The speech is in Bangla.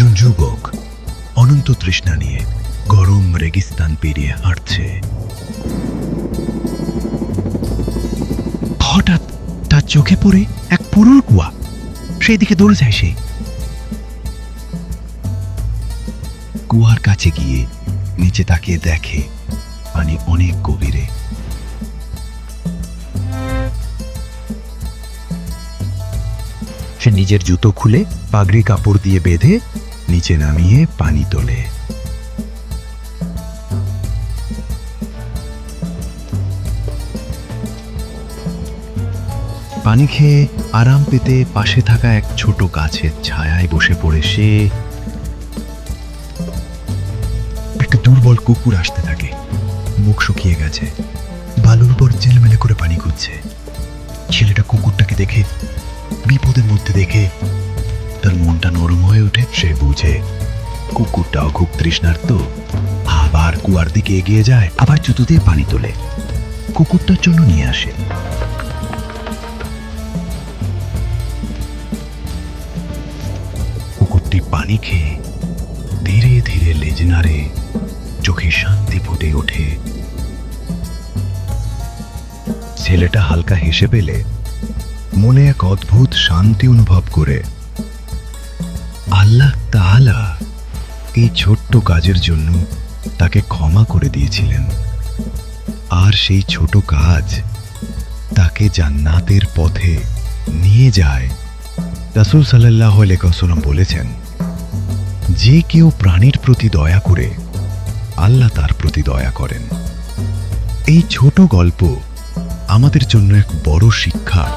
একজন যুবক, অনন্ত তৃষ্ণা নিয়ে গরম রেগিস্তান পেরিয়ে হাঁটছে। হঠাৎ তার চোখে পড়ে এক পুরুর কুয়া। সেই দিকে দৌড়ে যায় সে। কুয়ার কাছে গিয়ে নিচে তাকিয়ে দেখে পানি অনেক গভীরে। সে নিজের জুতো খুলে পাগড়ি কাপড় দিয়ে বেঁধে নিচে নামিয়ে পানি তোলে। পানি খেয়ে আরাম পেতে পাশে থাকা এক ছোট গাছের ছায়ায় বসে পড়ে সে একটা দুর্বল কুকুর আসতে থাকে। মুখ শুকিয়ে গেছে। বালুর উপর জেলমেলে করে পানি খুঁজছে। ছেলেটা কুকুরটাকে দেখে বিপদের মধ্যে দেখে তার মনটা নরম হয়ে ওঠে, সে বুঝে। কুকুরটাও খুব তৃষ্ণার্ত। আবার কুয়ার দিকে এগিয়ে যায়, আবার জুতো দিয়ে পানি তোলে। কুকুরটার জন্য নিয়ে আসে। কুকুরটি পানি খেয়ে ধীরে ধীরে লেজ নাড়ে চোখে শান্তি ফুটে ওঠে। ছেলেটা হালকা হেসে পেলে, মনে এক অদ্ভুত শান্তি অনুভব করে। আল্লাহ তাআলা এই ছোট্ট কাজের জন্য তাকে ক্ষমা করে দিয়েছিলেন। আর সেই ছোট কাজ তাকে জান্নাতের পথে নিয়ে যায়। রাসুল সাল্লাল্লাহু আলাইহি বলেছেন, যে কেউ প্রাণীর প্রতি দয়া করে, আল্লাহ তার প্রতি দয়া করেন। এই ছোট গল্প আমাদের জন্য এক বড় শিক্ষা।